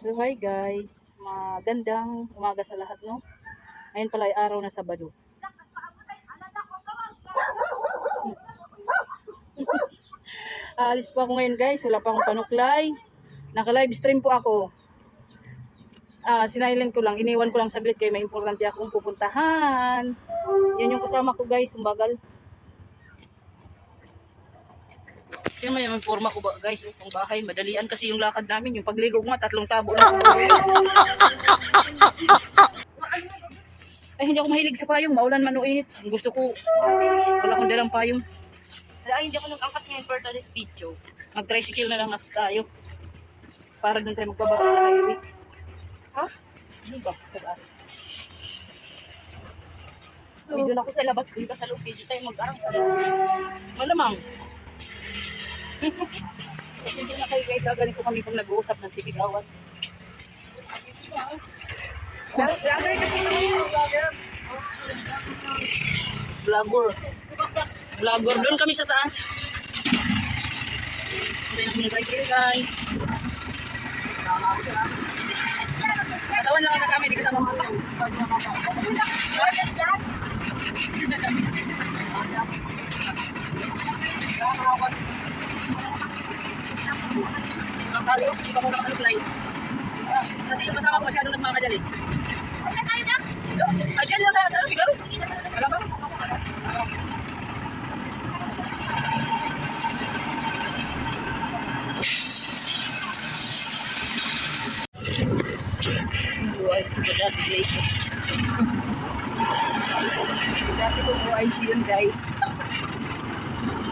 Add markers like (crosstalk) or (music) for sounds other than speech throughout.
So hi guys, magandang umaga sa lahat no. Ngayon pala ay araw na Sabado. (laughs) Aalis pa ako ngayon guys, wala pa akong panuklay. Naka-live stream po ako. Ah, sinailan ko lang, iniwan ko lang saglit kay may importante akong pupuntahan. Yan yung kasama ko guys, umbagal. May yung forma ko ba guys, itong bahay, madalian kasi yung lakad namin, yung pagligo ko nga, tatlong tabo lang. Ay, hindi ako mahilig sa payong, maulan man o init. Gusto ko, wala akong dalang payong. Ay, hindi ako nag-angkas ngayon for today's video. Mag-tricycle na lang tayo. Para doon tayo magbababa sa highway. Ha? Ano ba? Sa taas. So, doon ako sa labas, doon ka sa loob, dito tayo mag-arang. Malamang. Hindi na kayo guys, ah, ganito kami pag nag-uusap ng sisigawan. Vlogger kasi kami, vlogger. Vlogger. Vlogger. Doon kami sa taas. Na kami tricycle guys. Katawan lang ang kasama, hindi kasama mga tao. Ang talo, hindi pa ko naka-apply. Kasi yung kasama ko masyadong nagmamadali. Ay, dyan lang sa, sa ano, Figaro. Alam ba? Buhay ko ba dati guys? Dati ko buhay siya yun guys.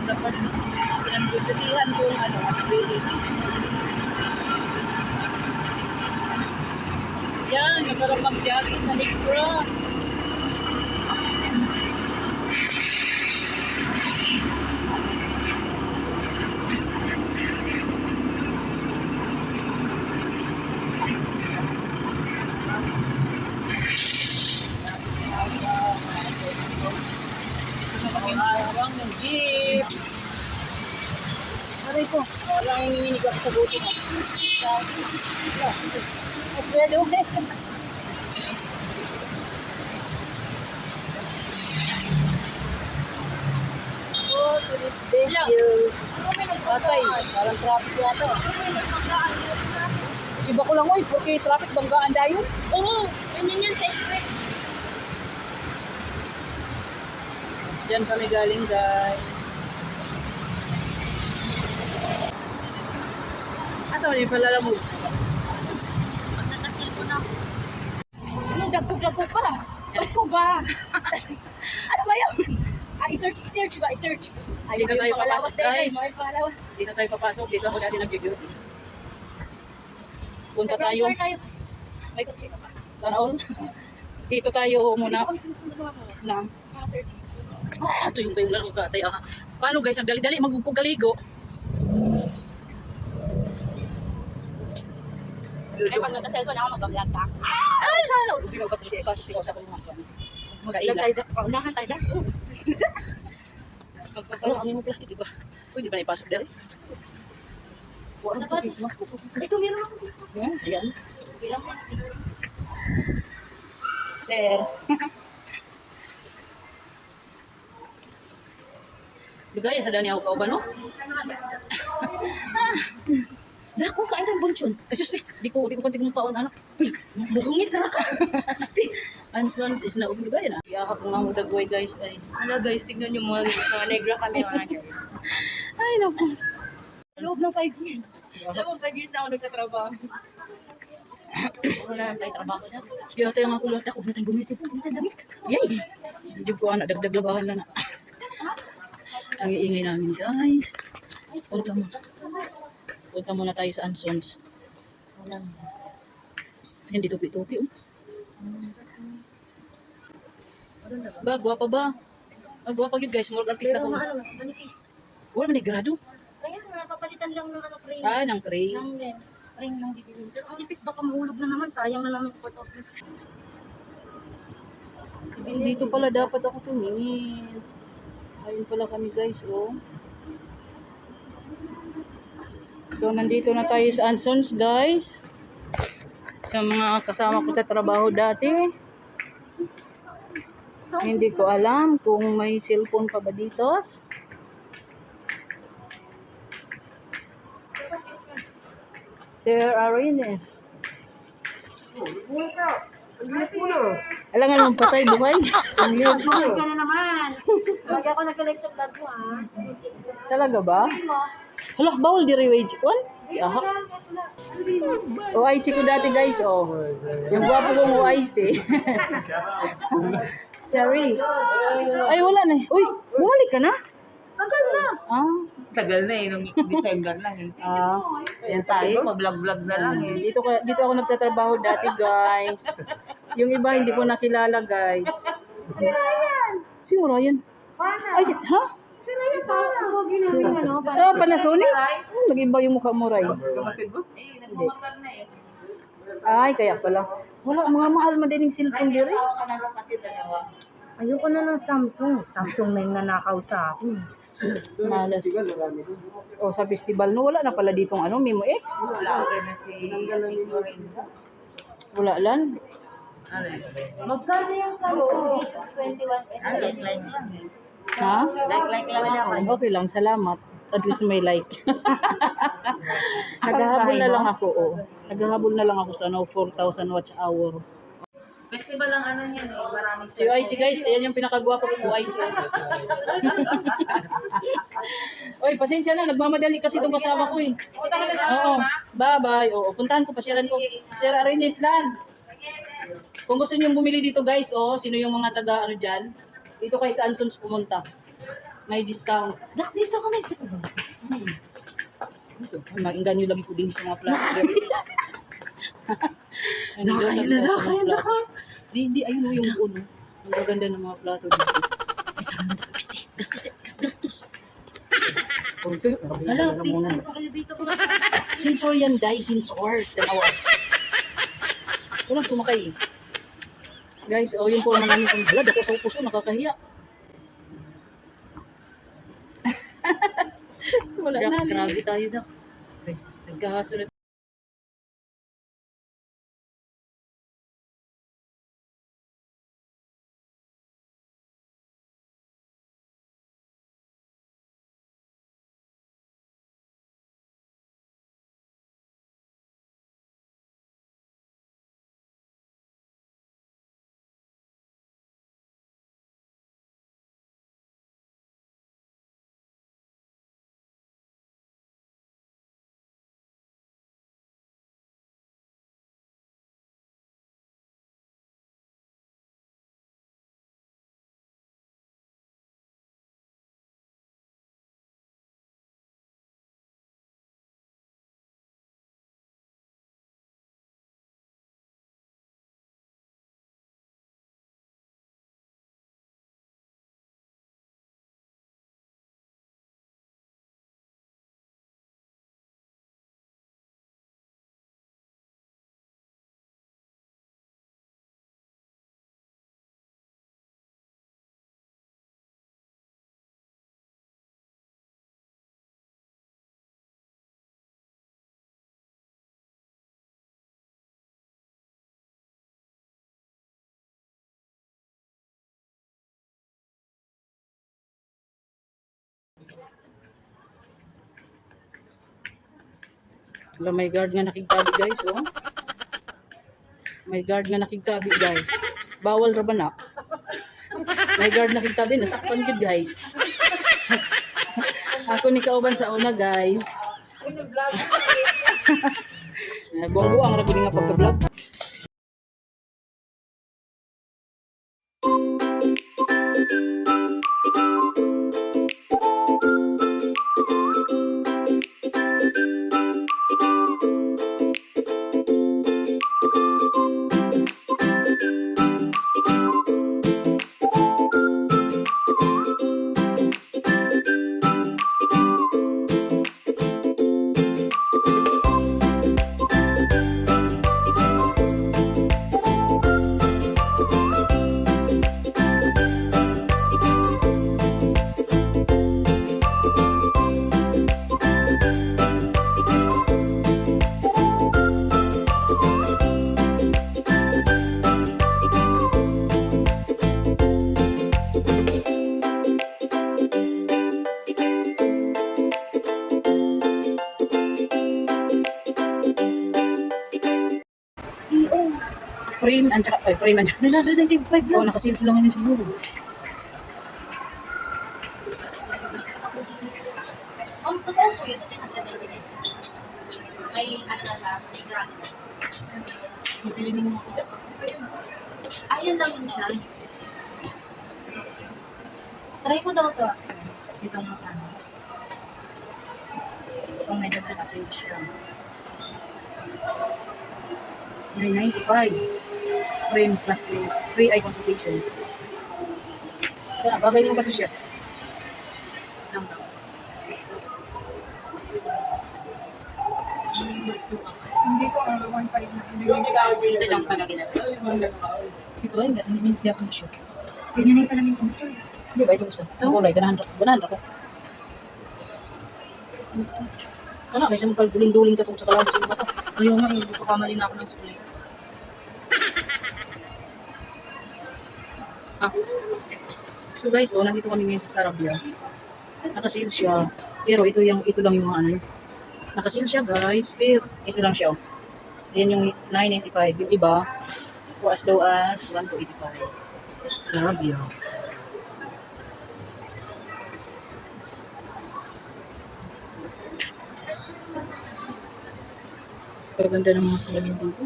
Dapat pinagdutihan ko yung ano, really. Yan, masarap mag-jogging sa Lake Bro. Awang ng jeep. Aray ko, parang nanginginig ako sa buto mo. Mas pwede Oh, to this day, you. Patay, parang traffic yata. Iba ko lang, oy, porque traffic banggaan dayon. Oo, ganyan yan sa express. Diyan kami galing, guys. Asa mo yung palalamog? Pag nagkasilpon ako. Ano, dagkog-dagkog pa. Pasko ba? (laughs) ano ba yun? Ah, i-search, i-search ba? I-search. Ay, dito tayo papasok, guys. Dito tayo papasok. Dito ako dati nag-beauty. Punta tayo. May kotse ka pa. Sana all. Dito tayo muna. Mga mga. Na. Mga. Ah, ito yung tayo lang ka. Tayo, ah. Paano guys? Nagdali-dali. Magugkog kaligo. Kaya pag nagka-cellphone ako, mag-vlog ka. Ay, sana. Ikaw ito siya? Ikaw ikaw sa kanya. Mag-ilan tayo da. Paunahan tayo Ano, ano yung plastic, diba? Uy, di ba naipasok dali? Sapatos. Ito, meron ako. Ayan. Sir. (laughs) Bigaya sa dani ako kauban, no? Dako ka ang bunchon. Sus, eh, di ko, di ko pantig paon, anak. Uy, muhungit (laughs) na ka. Asti. Ansons is na ubigaya na. Yakap nga mo dagway, guys. Ay, Ano guys, tignan nyo mga guys. Mga negra kami mga guys. (laughs) ay naku. Loob ng 5 years. Alam mo, 5 years na ako nagtatrabaho. (coughs) Wala tayo trabaho na. Kaya tayo nga kulot ako, natang gumisip. Natang damit. Yay! Hindi ko anak, dagdag labahan na na. Ang iingay namin, guys. Punta mo. Punta muna tayo sa Ansons. Salam. Hindi tupi-tupi, oh. Ba, gwapa ba? Ah, gwapa gid guys, murag artista Pero ko. ano, manipis. Wala man grado. Kaya nga, papalitan lang ng ano, frame. Ah, ng tray. Ng lens. Frame ng bibilin. Pero ang nipis, baka mahulog na naman. Sayang na naman 4,000. Dito pala dapat ako tumingin. Ayun pala kami guys, oh. So, nandito na tayo sa Ansons, guys. Sa mga kasama ko sa trabaho dati, hindi ko alam kung may cellphone pa ba dito. Sir Arines. Alam nga naman patay buhay. Ang yun. ka na naman. Lagi ako nag-collect sa vlog mo, ha? Talaga ba? Hala, bawal di rewage one? Aha. OIC ko dati guys, oh. Yung gwapo kong OIC. (laughs) Cherry. Ay, wala na. eh. Uy, bumalik ka na? Tagal na. Ah, Tagal na eh, nung December lang eh. (laughs) ah. Yan tayo, pa-vlog-vlog na lang eh. Dito, ko- dito ako nagtatrabaho dati guys. Yung iba hindi ko nakilala guys. Si Ryan. Si Ryan. Ay, ha? Sa Panasonic? Oh, nag-iba yung mukha mo, Ray. Eh, eh. Ay, kaya pala. Wala, mga mahal madaling cellphone diri. Ayoko na ng Samsung. Samsung na yung nanakaw sa akin. Malas. O sa festival no, wala na pala ditong ano, Mimo X. Wala ko na si Wala lang. Magkano yung Samsung? 21 Ah, like-like lang Ha? Like-like lang ako. Okay lang, salamat. At least may like. (laughs) Naghahabol na lang ako, oh. Naghahabol na lang ako sa ano, 4,000 watch hour. Festival lang ano yan eh, maraming Si UIC guys, ayan yung pinakagwapo ko UIC. (laughs) Oy, pasensya na, nagmamadali kasi itong kasama ko eh. Oo, bye-bye. Oo, puntahan ko, pasyalan ko. Sir Arenes lang. Kung gusto niyo bumili dito guys, oh, sino yung mga taga ano dyan, dito kay Sansons pumunta. May discount. Dak, dito ka may hmm. Ito, Mainggan nyo lagi ko din sa mga plato. (laughs) Nakaya na, nakaya na ka. Di, di, ayun o yung uno. Ang gaganda ng mga plato dito. Ito pasti, gastos, gastos, gastos. Hala, please, ano pa kayo dito? (laughs) Sensor yan, dahil sensor. Tanawa. Walang sumakay eh. Guys, oh, yung po namin kung hala, dako sa puso, nakakahiya. (laughs) Wala na. Grabe tayo, Dak. Nagkahasunod. Wala, may guard nga nakigtabi guys, oh. May guard nga nakigtabi guys. Bawal ra ba na? May guard nakigtabi, nasakpan gid guys. (laughs) Ako ni kauban sa una guys. Buang-buang ra gud nga pagka-vlog. And saka, ay, frame, and saka, 995 oh, nakasales lang yun siguro. Ang totoo po yun. May ano na siya, may grano na. Ayun lang yun siya. Try ko daw to. Dito mo ano. Oh, may dagdag kasi siya. May 95. Frame plus. Free eye consultation. Kaya, babay mo ba ito siya? Lang daw. Mas Hindi ko ano, 1.5 na. Hindi Dito lang pala ginagawa. Ito ay, hindi hindi ako siya. Ganyan na yung salamin ko. Di ba ito isa? Ito kulay, ganahan ko. Ganahan ko. Kana, may isang palduling-duling ka tong sa kalabas sa mata. Ayaw nga, hindi ko kamali na ako ng sulit. Ah. So guys, oh, nandito kami ngayon sa Sarabia. Nakasil siya. Pero ito yung ito lang yung ano. Nakasil siya guys, pero ito lang siya. oh. Yan yung 995. Yung iba, for as low as 1 to 85. Sarabia. Kaganda ng mga salamin dito.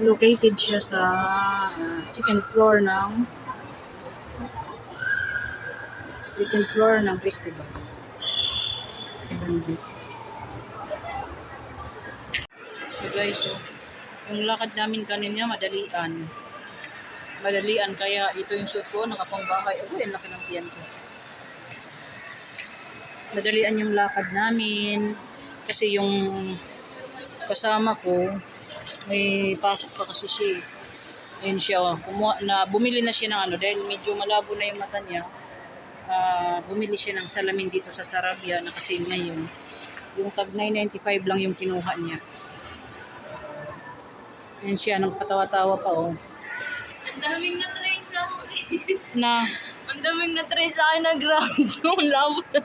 Located siya sa uh, second floor ng second floor ng festival. So guys, so, yung lakad namin kanina madalian. Madalian kaya ito yung suit ko, nakapang bahay. Uy, ang laki ng tiyan ko. Madalian yung lakad namin kasi yung kasama ko may pasok pa kasi siya. Ayun siya, oh. Kumuha, na, bumili na siya ng ano, dahil medyo malabo na yung mata niya. Ah, bumili siya ng salamin dito sa Sarabia, nakasil ngayon. Yung tag 995 lang yung kinuha niya. Ayun siya, nagpatawa-tawa pa, oh. Ang daming na-try sa akin. Na, Ang daming na-try sa akin na ground yung labo na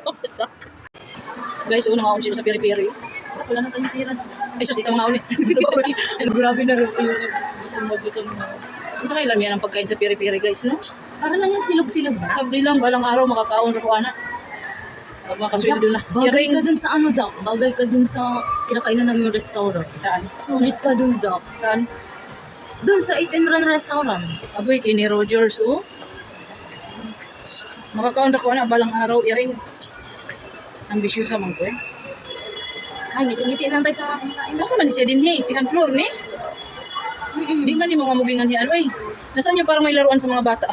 guys, unang ako siya sa piri-piri. Wala na tayong tira na. Ay, sus, dito mga uli. Grabe na rin. Ang sakay lang yan ang pagkain sa piri-piri, guys, no? Para lang yung silog-silog na. Sagdi lang, balang araw makakaon ko ana. Pag makasweldo na. Bagay ka dun sa ano, Doc. Bagay ka dun sa kinakainan namin yung restaurant. Saan? Sulit ka dun, Doc. Saan? Dun sa Eat and Run restaurant. Agoy, kini Rogers, oh. Makakaon na ko na, balang araw, iring. Ambisyon sa mangko, eh. Ay, ngiti-ngiti lang tayo sa. Nasa man siya din niya, eh, second floor, ni? Di man ni mga mugingan niya, eh. Nasaan niya parang may laruan sa mga bata?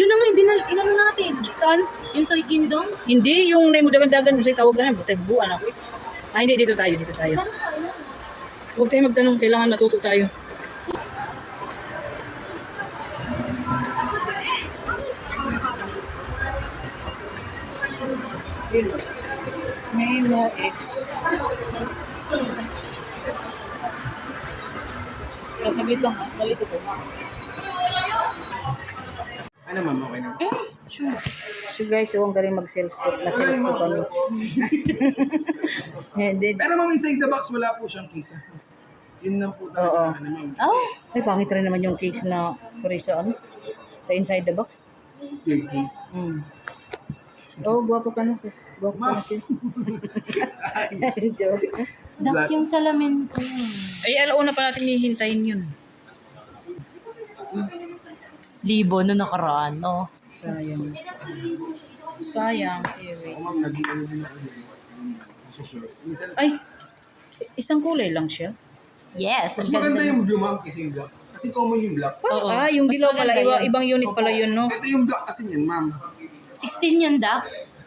Yun na nga, hindi na, inano natin. Saan? Yung Toy Kingdom. Hindi, yung na dagan-dagan, sa tawag na, butay buwan ako, eh. Ah, hindi, dito tayo, dito tayo. Huwag tayo magtanong, kailangan matuto tayo. Memo X. saglit lang ha, malito po. Ano ma'am, okay na. So guys, so ang galing mag-sales to, na sales to kami. (laughs) Then, Pero ma'am, inside the box, wala po siyang case. ah. Yun lang po Oo. talaga. Ano ma'am, oh, ay pangit rin naman yung case na, sorry sa ano, sa inside the box. your case. Hmm. Oh, gwapo ka na. Gwapo ka na siya. (laughs) Joke. Doc, yung salamin ko. Ay, alauna pa natin hihintayin yun. Libo na nakaraan, no? Sayang. Sayang, yun. Ay, isang kulay lang siya. Yes, mas maganda yung blue ma'am kasi yung black. Kasi common yung black. Oo. Ah, yung Mas dilaw pala, maganda iba, yun. ibang unit pala yun, no? Ito yung black kasi yun ma'am. 16 yun, Doc.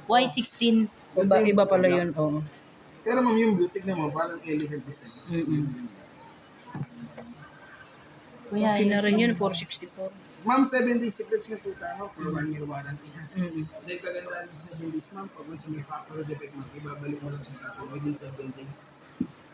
Why 16? Iba, iba pala yun, oo. Pero ma'am, yung blue, tignan mo, parang elegant design. Mm-mm. Kuya, Okay na rin yun, salamin. 464. Ma'am, 7 days secrets na po tayo for 1 year warranty. ha. Mm-mm. Dahil kagandaan sa 7 days ma'am, pag once may factory defect ma'am, ibabalik mo lang siya sa atin within 7 days.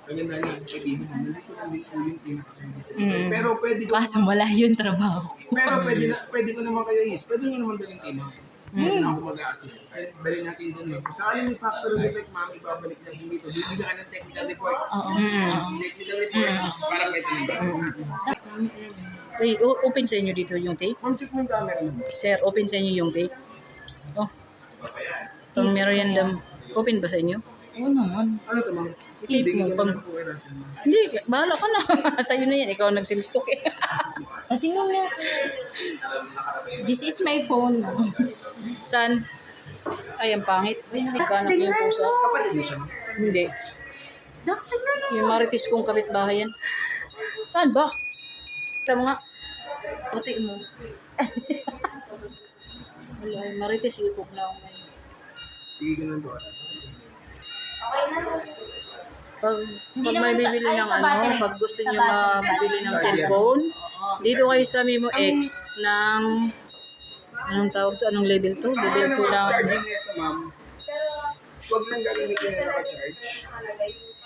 Kagandaan niya, pwede mo, nandito lang din po yung pinaka-service. Mm. Pero pwede ko Kaso malayo yung trabaho. Pero pwede na pwede ko naman kayo is, pwede niyo naman dalhin kay ma'am. Hindi na ako mag-assist. Bali natin dun ma'am. Kung saan may factory defect, ma'am, ibabalik natin dito. Bibigyan ka ng technical report. Oo. Technical report, para pwede nila. Ay, o- open sa inyo dito yung tape. Ma'am, check mo yung camera. Sir, open sa inyo yung tape. Oh. Itong meriendam. Open ba sa inyo? Oo naman. Ano to ma'am? Tape mo, mo pang-. Hindi, bahala ka na. (laughs) Sa'yo na yan. Ikaw nagsilistok eh. (laughs) Ah, tingnan mo. This is my phone. (laughs) Saan? Ay, ang pangit. Nagkanak yung pusa. Kapatid mo siya. Hindi. Yung maritis kong kapitbahay yan. Saan ba? Ito mga. Puti mo. (laughs) Wala, yung maritis ipok na ako ngayon. Bigyan ko ng po Pag, pag may bibili ng ano, pag gusto niyo mabili ng cellphone, dito kayo sa Mimo X ng anong tawag to? Anong level to? Level 2 lang. Charging nito ma'am. Huwag lang gagamitin na naka-charge.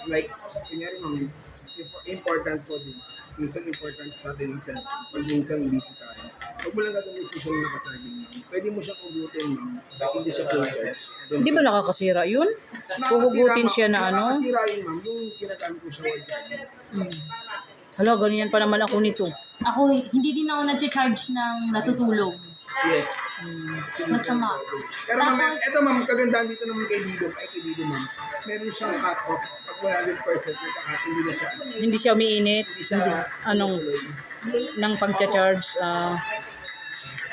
Like, kunyari ma'am, impo- important po din. Minsan important sa atin yung cellphone. Pag minsan busy tayo. Huwag mo lang gagamitin siya ng naka-charging ma'am. Pwede mo siya pugutin ma'am. Hindi siya full charge. Hindi ba nakakasira yun? Puhugutin siya na ano? Nakasira yun ma'am. Yung ginagamit ko siya. Hmm. Hala, ganyan pa naman ako nito. Ako, hindi din ako nag-charge ng natutulog. Yes. Masama. Pero ma'am, eto ma'am, kagandahan dito naman kay Dido, ay kay Dido ma'am. Meron siyang cut-off. Pag 100% nagka-cut, hindi na siya. Hindi siya umiinit. Hindi siya Anong, ng pagcha-charge. ah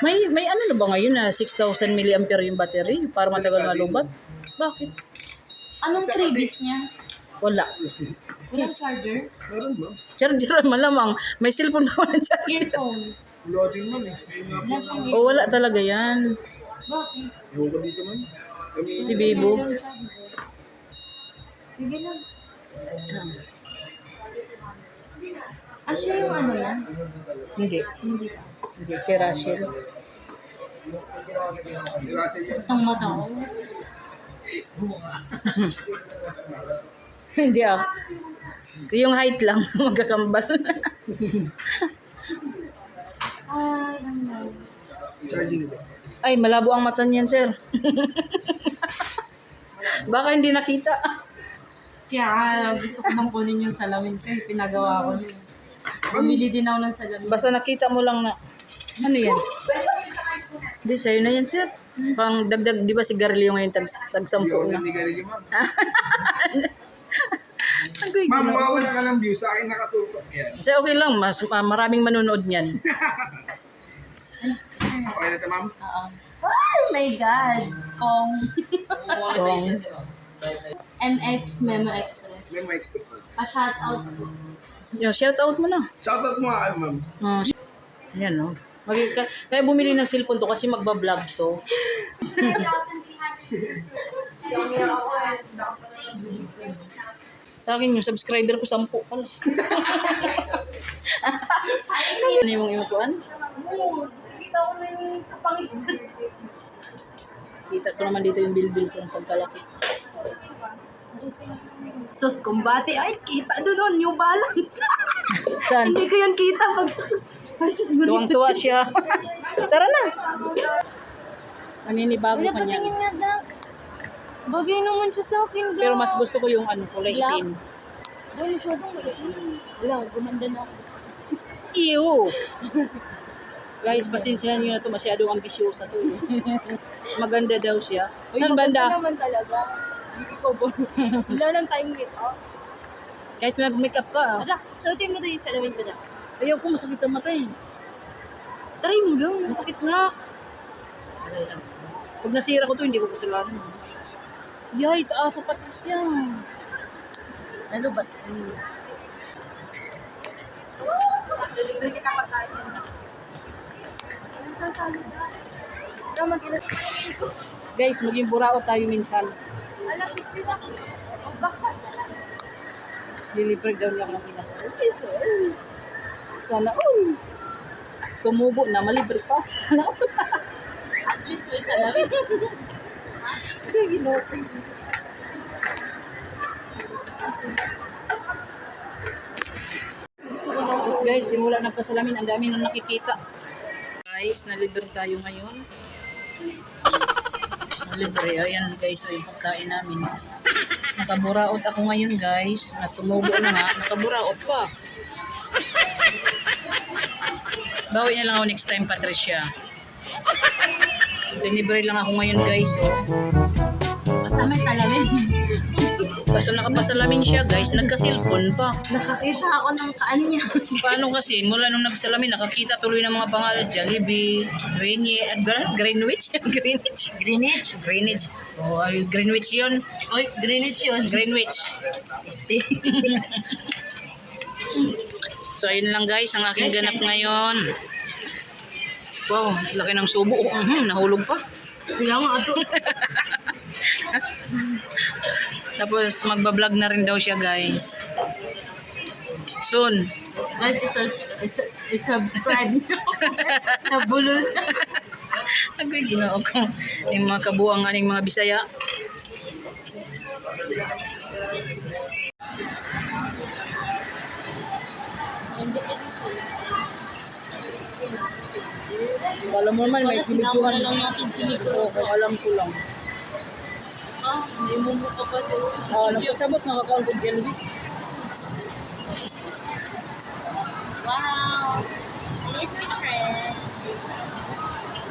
may, may ano na ba ngayon na 6,000 mAh yung battery para matagal malubat? Bakit? Anong freebies niya? Wala. Walang charger? Meron ma'am. Charger (laughs) malamang. May cellphone ako ng charger. Loading ma'am eh. Ayun nga po. O wala talaga yan. Bakit? Dito. Kami, Si Bibo. Sige lang. Ah, siya yung ano yan? Hindi. Hindi pa. Hindi. Si Rachel. Ang mata ko. (laughs) Hindi ah. Yung height lang. (laughs) Magkakambal. Ay. Charging ba? Ay, malabo ang mata niyan, sir. (laughs) Baka hindi nakita. Kaya ah, gusto ko nang kunin yung salamin ko. eh. Pinagawa ko yun. Bumili din ako ng salamin. Basta nakita mo lang na, ano yan? Hindi, sa'yo na yan, sir. Pang dagdag, di ba si Garilio ngayon tag, tag Hindi sampu na? nanigarilyo ma'am. (laughs) Ma'am, mawawala ka ng view. Sa akin nakatutok. Yan. Kasi okay lang, mas ah, maraming manonood niyan. (laughs) Okay na ito ma'am. Oo. Oh my God! Kong Kung, MX Memo Express. May mga express ma'am. Pa-shoutout ko. yung shout out mo na. Shoutout mo nga kayo ma'am. Ah, yan, no? Magi- ka- kaya bumili ng cellphone to kasi magbablog to. (laughs) Sa akin, yung subscriber ko, sampu pala. (laughs) ano yung imukuan? Kita ko na yung kapangit. Kita ko naman dito yung bilbil ko ng pagkalaki. Sus, kumbate. Ay, kita doon on, New Balance. (laughs) Saan? Hindi ko yun kita pag... Ay, sus, Tuwang-tuwa siya. (laughs) Tara na. Maninibago Wala, ka niya. patingin nga na. Bagay naman siya sa akin. Pero mas gusto ko yung ano, kulay Black? itim. Wala, siya bang Wala, gumanda na ako. (laughs) Ew! Guys, pasensyahan nyo na to. Masyadong ambisyosa to. eh. (laughs) Maganda daw siya. Saan banda? naman talaga. Hindi ko ba? (laughs) Wala nang time with oh. Kahit nag-makeup ka. ah. Ada, suotin mo tayo sa salamin ko na. Ayaw ko masakit sa mata eh. Try mo lang. Masakit nga. Pag nasira ko to, hindi ko kasalanan. Yay, taas sa patas yan. Ano ba? Guys, maging burao tayo minsan. Alapis sila. O baka. Lilipreg daw niya ako ng inasal. Sana all. Tumubo na, malibre pa. (laughs) At least may salamin. Sige, no. Tapos guys, simula ng pasalamin, ang dami nang nakikita. Guys, nalibre tayo ngayon. libre. Ayan guys, so yung pagkain namin. Nakaburaot ako ngayon guys. Natumubo na. Nakaburaot pa. Bawi na lang ako next time, Patricia. Delivery lang ako ngayon guys. So, Basta may salamin. (laughs) basta nakapasalamin siya guys, nagka-cellphone pa. Nakakita ako ng kaano niya. (laughs) Paano kasi, mula nung nagsalamin, nakakita tuloy ng mga pangalan, Jollibee, Greenwich, Greenwich, (laughs) Greenwich, Greenwich. Greenwich. Oh, ay, Greenwich yun. Oy, Greenwich yun. Greenwich. So, ayun lang guys, ang aking ganap ngayon. Wow, laki ng subo. Mhm, nahulog pa. Kaya nga ito. (laughs) Tapos, magbablog na rin daw siya guys. Soon. Guys, is- is- is-subscribe nyo. (laughs) Nabulol na. (laughs) Agoy, ginoo ko. Yung mga kabuang aning mga bisaya. Alam mo naman, may pinituhan. lang natin si Nico. Oo, kung alam ko lang. Ah, may mumu ka pa sa Oo, nagpasabot ng account ko, Jelby. Wow! Little friend.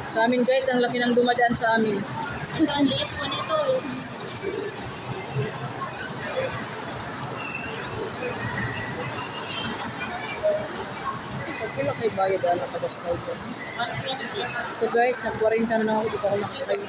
Sa amin guys, ang laki ng dumadaan sa amin. Ito, ang liit po nito. eh. Pagpila kay bayad, alam ka sa kayo. 120. So guys, nag-40 na ako, di pa ako nakasakay.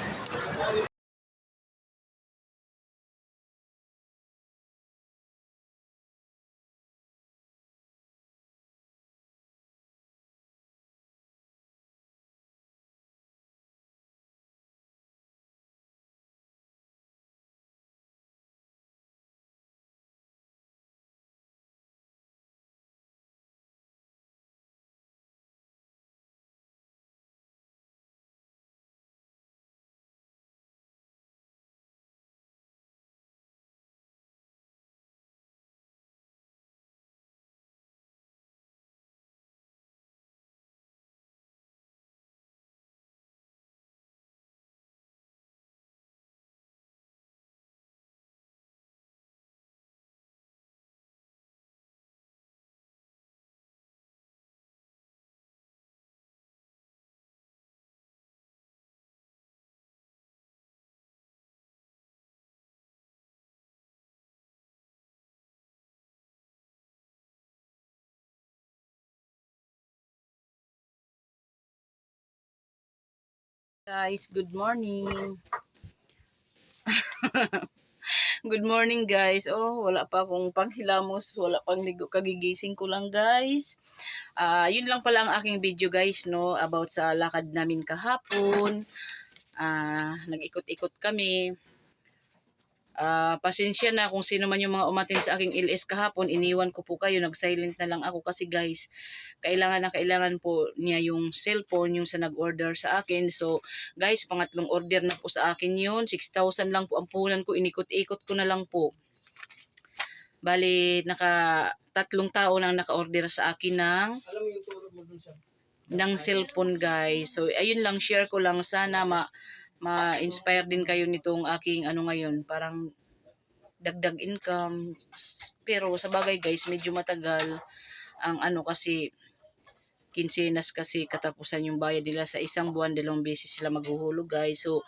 Guys, good morning. (laughs) good morning guys. Oh, wala pa akong panghilamos, wala pang ligo kagigising ko lang guys. Ah, yun lang pala ang aking video guys no about sa lakad namin kahapon. Ah, nag-ikot-ikot kami. Ah, pasensya na kung sino man yung mga umatin sa aking LS kahapon, iniwan ko po kayo, nag-silent na lang ako kasi guys, kailangan na kailangan po niya yung cellphone, yung sa nag-order sa akin. So, guys, pangatlong order na po sa akin yun. 6,000 lang po ang puhunan ko, inikot-ikot ko na lang po. Bali, naka tatlong tao lang naka-order sa akin ng Alam mo yung turo mo dun siya. ng cellphone guys. So ayun lang share ko lang sana ma ma-inspire din kayo nitong aking ano ngayon, parang dagdag income. Pero sa bagay guys, medyo matagal ang ano kasi kinsinas kasi katapusan yung bayad nila sa isang buwan, dalawang beses sila maghuhulog guys. So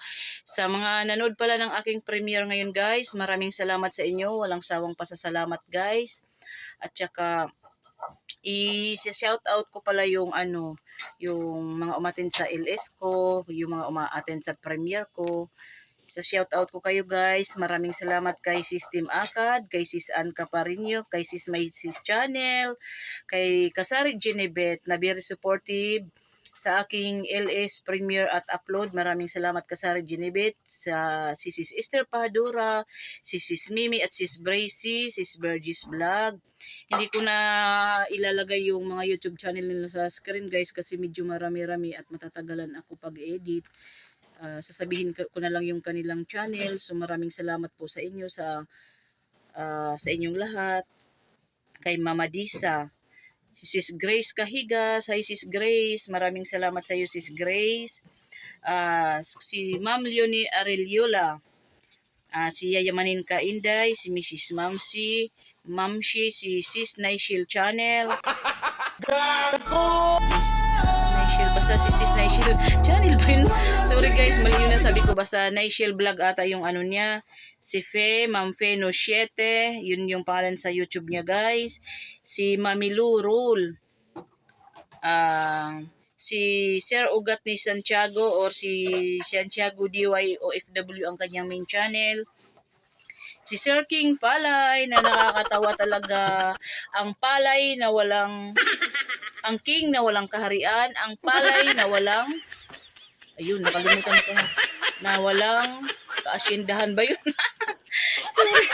sa mga nanood pala ng aking premiere ngayon guys, maraming salamat sa inyo. Walang sawang pasasalamat guys. At saka i-shout out ko pala yung ano, yung mga umatin sa LS ko, yung mga umaattend sa premiere ko. Sa shout out ko kayo guys. Maraming salamat kay Sis Team Akad, kay Sis Ann Caparinho, kay Sis May Sis Channel, kay Kasari Genebet na very supportive sa aking LS premiere at upload. Maraming salamat Genebet, sa si Sis Esther Padura, si Sis Mimi at Sis Bracy, Sis Burgess Vlog. Hindi ko na ilalagay yung mga YouTube channel nila sa screen guys kasi medyo marami-rami at matatagalan ako pag-edit. Ah, sasabihin ko na lang yung kanilang channel. So maraming salamat po sa inyo sa ah, sa inyong lahat. Kay Mama Disa, si Sis Grace Kahigas, hi Sis Grace, maraming salamat sa iyo Sis Grace. ah, si Ma'am Leonie Arelliola, ah, si Yayamanin Kainday, si Mrs. Mamsi, Mamshi, si Sis Naishil Channel, (laughs) Naishil, basta si Sis Naishil (laughs) Channel ba yun? Sorry guys, mali yun na sabi ko, basta Naishil Vlog ata yung ano niya, si Fe, Ma'am Fe no 7, yun yung pangalan sa YouTube niya guys, si Mami Lu Rule, ah, si Sir Ugat ni Santiago or si Santiago DY OFW ang kanyang main channel. Si Sir King Palay na nakakatawa talaga. Ang palay na walang ang king na walang kaharian, ang palay na walang ayun, nakalimutan ko na. Na walang kaasyendahan ba yun? (laughs) Sorry.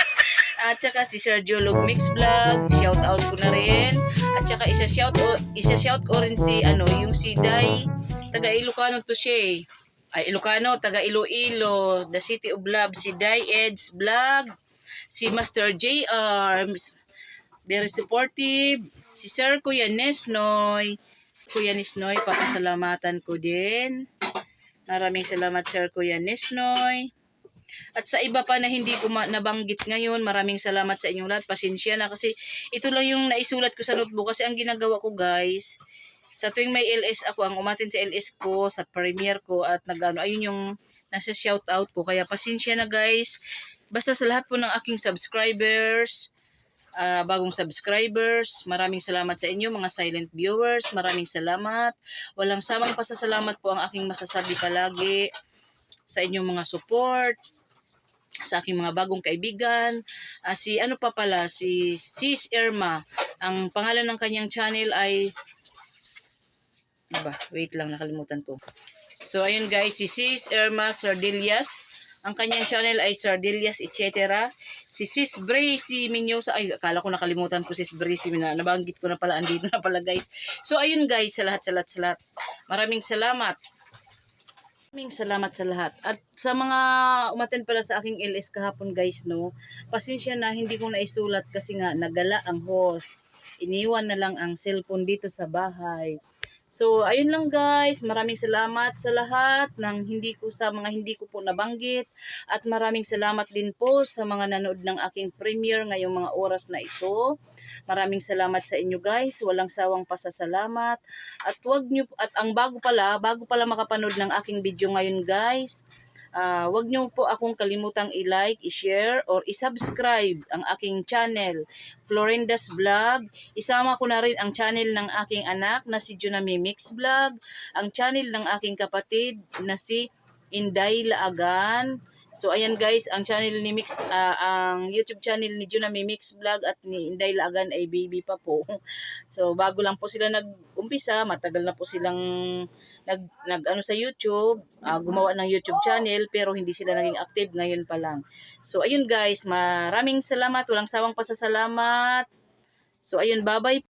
At saka si Sergio Lugmix Vlog, shout out ko na rin. At saka isa shout o isa shout ko rin si ano, yung si Dai, taga Ilocano to siya eh. Ay Ilocano, taga Iloilo, the city of love, si Dai Eds Vlog, si Master JR, very supportive, si Sir Kuya Nesnoy, Kuya Nesnoy, papasalamatan ko din. Maraming salamat Sir Kuya Nesnoy. At sa iba pa na hindi ko nabanggit ngayon, maraming salamat sa inyong lahat. Pasensya na kasi ito lang yung naisulat ko sa notebook kasi ang ginagawa ko guys, sa tuwing may LS ako, ang umatin sa LS ko, sa premiere ko at nagano, ayun yung nasa shoutout ko. Kaya pasensya na guys. Basta sa lahat po ng aking subscribers, ah, bagong subscribers. Maraming salamat sa inyo mga silent viewers. Maraming salamat. Walang samang pasasalamat po ang aking masasabi palagi sa inyong mga support sa aking mga bagong kaibigan. Ah, si ano pa pala, si Sis Irma. Ang pangalan ng kanyang channel ay ba, wait lang, nakalimutan ko. So, ayun guys, si Sis Irma Sardilias. Ang kanyang channel ay Sardilias, etc. Si Sis Bray, si Minyosa. Ay, akala ko nakalimutan ko Sis Bray, si Mina. Nabanggit ko na pala, andito na pala guys. So, ayun guys, sa lahat, sa lahat, sa lahat. Maraming salamat. Maraming salamat sa lahat. At sa mga umaten pala sa aking LS kahapon guys, no, pasensya na hindi ko naisulat kasi nga nagala ang host. Iniwan na lang ang cellphone dito sa bahay. So, ayun lang guys. Maraming salamat sa lahat ng hindi ko sa mga hindi ko po nabanggit. At maraming salamat din po sa mga nanood ng aking premiere ngayong mga oras na ito. Maraming salamat sa inyo guys. Walang sawang pasasalamat. At wag nyo, at ang bago pala, bago pala makapanood ng aking video ngayon guys, ah wag nyo po akong kalimutang i-like, i-share, or i-subscribe ang aking channel, Florinda's Vlog. Isama ko na rin ang channel ng aking anak na si Junami Mix Vlog, ang channel ng aking kapatid na si Inday Laagan, So ayan guys, ang channel ni Mix ah, ang YouTube channel ni Junami Mix Vlog at ni Inday Laagan ay baby pa po. (laughs) So bago lang po sila nag-umpisa, matagal na po silang nag, nag ano sa YouTube, ah, gumawa ng YouTube channel pero hindi sila naging active ngayon pa lang. So ayun guys, maraming salamat, walang sawang pasasalamat. So ayun, bye-bye